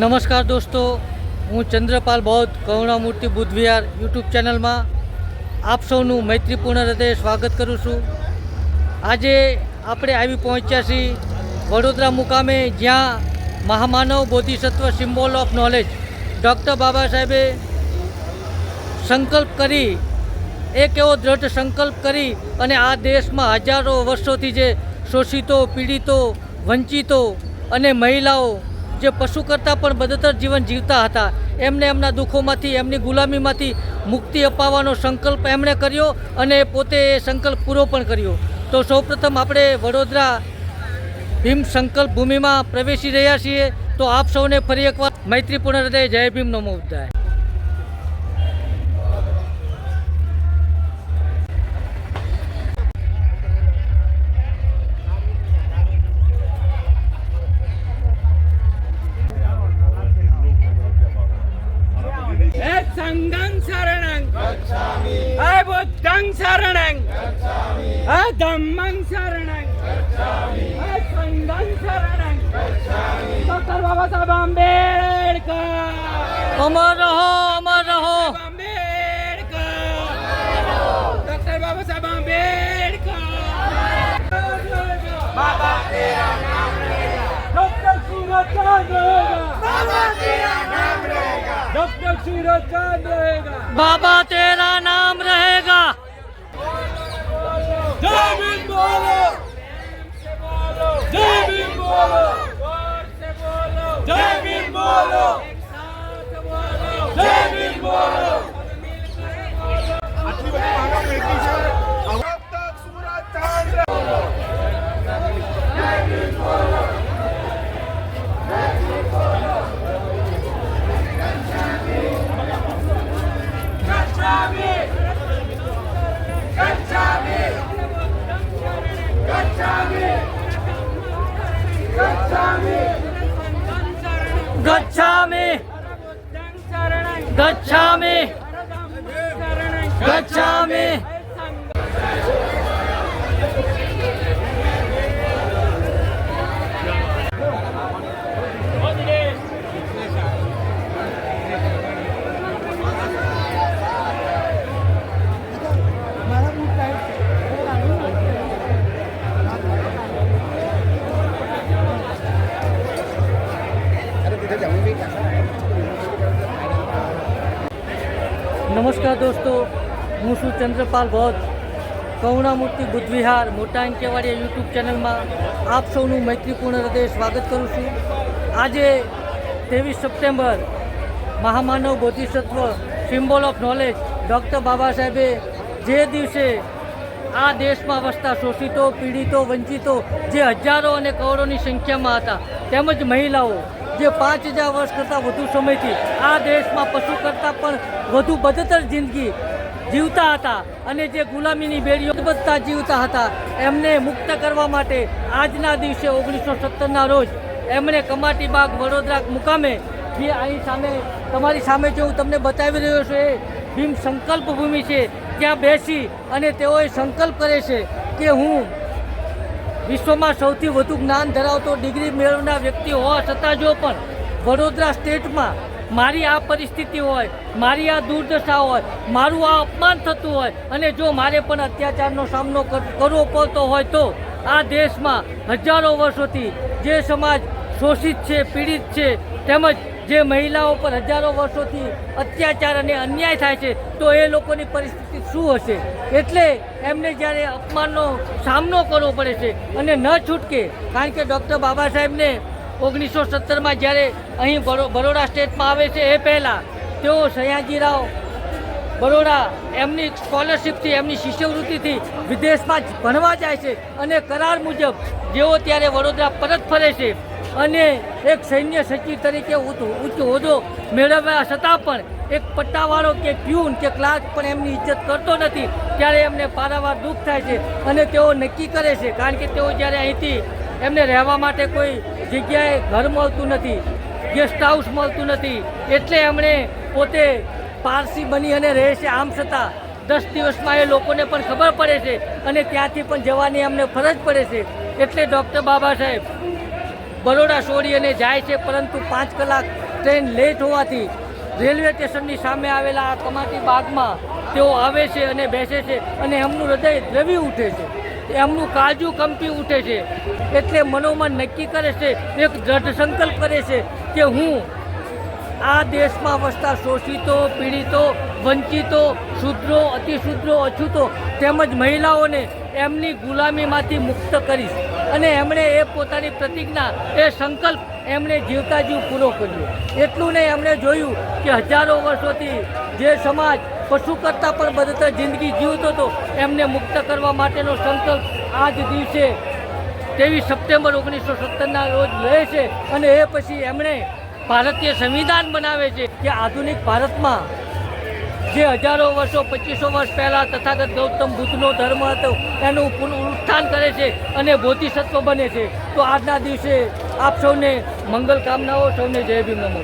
નમસ્કાર દોસ્તો, હું ચંદ્રપાલ બૌદ્ધ, કરુણામૂર્તિ બુદ્ધ વિહાર યુટ્યુબ ચેનલમાં આપ સૌનું મૈત્રીપૂર્ણ હૃદય સ્વાગત કરું છું. આજે આપણે આવી પહોંચ્યા છીએ વડોદરા મુકામે, જ્યાં મહામાનવ Bodhisattva symbol of knowledge doctor Baba સાહેબે સંકલ્પ કરી, એક એવો દ્રઢ સંકલ્પ કરી અને આ દેશમાં હજારો વર્ષોથી જે શોષિતો, પીડિતો, વંચિતો અને મહિલાઓ જે પશુ કરતાં પણ બદતર જીવન જીવતા હતા. એમને એમના દુઃખોમાંથી, એમની ગુલામીમાંથી મુક્તિ અપાવવાનો સંકલ્પ એમણે કર્યો અને પોતે એ સંકલ્પ પૂરો પણ કર્યો. તો સૌપ્રથમ આપણે વડોદરા ભીમ સંકલ્પ ભૂમિમાં પ્રવેશી રહ્યા છીએ. તો આપ સૌને ફરી એકવાર મૈત્રીપૂર્ણ હૃદય, જય ભીમ નમો બુદ્ધાય ശാന്തം ശരണം ബുദ്ധം ശരണം ധമ്മം ശരണം സംഘം ശരണം ഡോക്ടർ ബാബാ സാഹേബ് അംബേദ്കർ बाबा तेरा नाम रहेगा जय भीम बोलो जय भीम बोलो गच्छामि। गच्छामि। નમસ્કાર દોસ્તો, હું છું ચંદ્રપાલ ભટ્ટ, કરુણામૂર્તિ બુદ્ધવિહાર, મોટા અંકેવાડિયા યુટ્યુબ ચેનલમાં આપ સૌનું મૈત્રીપૂર્ણ હૃદય સ્વાગત કરું છું. આજે ત્રેવીસ September, મહામાનવ Bodhisattva, symbol of knowledge, doctor Baba સાહેબે જે દિવસે આ દેશમાં વસતા શોષિતો, પીડિતો, વંચિતો જે હજારો અને કરોડોની સંખ્યામાં હતા, તેમજ મહિલાઓ જે પાંચ હજાર વર્ષ કરતાં વધુ સમયથી આ દેશમાં પશુ કરતાં પણ વધુ બદતર જિંદગી જીવતા હતા અને જે ગુલામીની બેડીઓ બધતા જીવતા હતા, એમને મુક્ત કરવા માટે આજના દિવસે ઓગણીસો સત્તરના રોજ એમણે કમાટી બાગ વડોદરા મુકામે જે અહીં સામે, તમારી સામે જે હું તમને બતાવી રહ્યો છું એ ભીમ સંકલ્પ ભૂમિ છે. ત્યાં બેસી અને તેઓએ સંકલ્પ કરે છે કે હું વિશ્વમાં સૌથી વધુ જ્ઞાન ધરાવતો ડિગ્રી મેળવનાર વ્યક્તિ હોવા છતાં જો પણ વડોદરા સ્ટેટમાં મારી આ પરિસ્થિતિ હોય, મારી આ દુર્દશા હોય, મારું આ અપમાન થતું હોય અને જો મારે પણ અત્યાચારનો સામનો કરવો પડતો હોય તો આ દેશમાં હજારો વર્ષોથી જે સમાજ શોષિત છે, પીડિત છે, તેમજ જે મહિલાઓ પર હજારો વર્ષોથી અત્યાચાર અને અન્યાય થાય છે, તો એ લોકોની પરિસ્થિતિ શું હશે? એટલે એમને જ્યારે અપમાનનો સામનો કરવો પડે છે અને ન છૂટકે, કારણ કે ડૉક્ટર બાબા સાહેબને ઓગણીસો સત્તરમાં જ્યારે અહીં બરોડા સ્ટેટમાં આવે છે એ પહેલાં, તેઓ સયાજીરાવ બરોડા એમની સ્કોલરશિપથી, એમની શિષ્યવૃત્તિથી વિદેશમાં ભણવા જાય છે અને કરાર મુજબ જેઓ ત્યારે વડોદરા પરત ફરે છે અને એક સૈન્ય સચિવ તરીકે ઉચ્ચ હોદ્દો મેળવ્યા છતાં પણ એક પટ્ટાવાળો કે પ્યુન કે ક્લાર્ક પણ એમની ઇજ્જત કરતો નથી. ત્યારે એમને પારાવાર દુઃખ થાય છે અને તેઓ નક્કી કરે છે. કારણ કે તેઓ જ્યારે અહીંથી એમને રહેવા માટે કોઈ જગ્યાએ ઘર મળતું નથી ગેસ્ટ હાઉસ મળતું નથી, એટલે એમણે પોતે પારસી બની અને રહે છે આમ છતાં દસ દિવસમાં એ લોકોને પણ ખબર પડે છે અને ત્યાંથી પણ જવાની એમને ફરજ પડે છે. એટલે ડૉક્ટર બાબા સાહેબ બરોડા છોડી અને જાય છે, પરંતુ પાંચ કલાક ટ્રેન લેટ હોવાથી રેલવે સ્ટેશનની સામે આવેલા આ કમાટી બાગમાં તેઓ આવે છે અને બેસે છે અને એમનું હૃદય દ્રવી ઉઠે છે. એમનું કાજુ કંપી ઉઠે છે. એટલે મનોમન નક્કી કરે છે, એક દ્રઢ સંકલ્પ કરે છે કે હું આ દેશમાં વસતા શોષિતો, પીડિતો, વંચિતો, શુદ્રો, અતિશુદ્રો, અછૂતો તેમજ મહિલાઓને એમની ગુલામીમાંથી મુક્ત કરીશ. અને એમણે એ પોતાની પ્રતિજ્ઞા, એ સંકલ્પ એમણે જીવતા જીવ પૂરો કર્યો. એટલું નહીં, એમણે જોયું કે હજારો વર્ષોથી જે સમાજ પશુ કરતાં પણ બદતર જિંદગી જીવતો હતો, એમને મુક્ત કરવા માટેનો સંકલ્પ આ જ દિવસે ત્રેવીસ સપ્ટેમ્બર ઓગણીસો સત્તરના રોજ લે છે. અને એ પછી એમણે ભારતીય સંવિધાન બનાવે છે કે આધુનિક ભારતમાં જે હજારો વર્ષો, પચીસો વર્ષ પહેલાં તથાગત ગૌતમ બુદ્ધનો ધર્મ હતો, એનું પુનરુત્થાન કરે છે અને બોધિસત્વ બને છે. તો આજના દિવસે આપ સૌને મંગલ કામનાઓ, સૌને જય ભીમ નમો.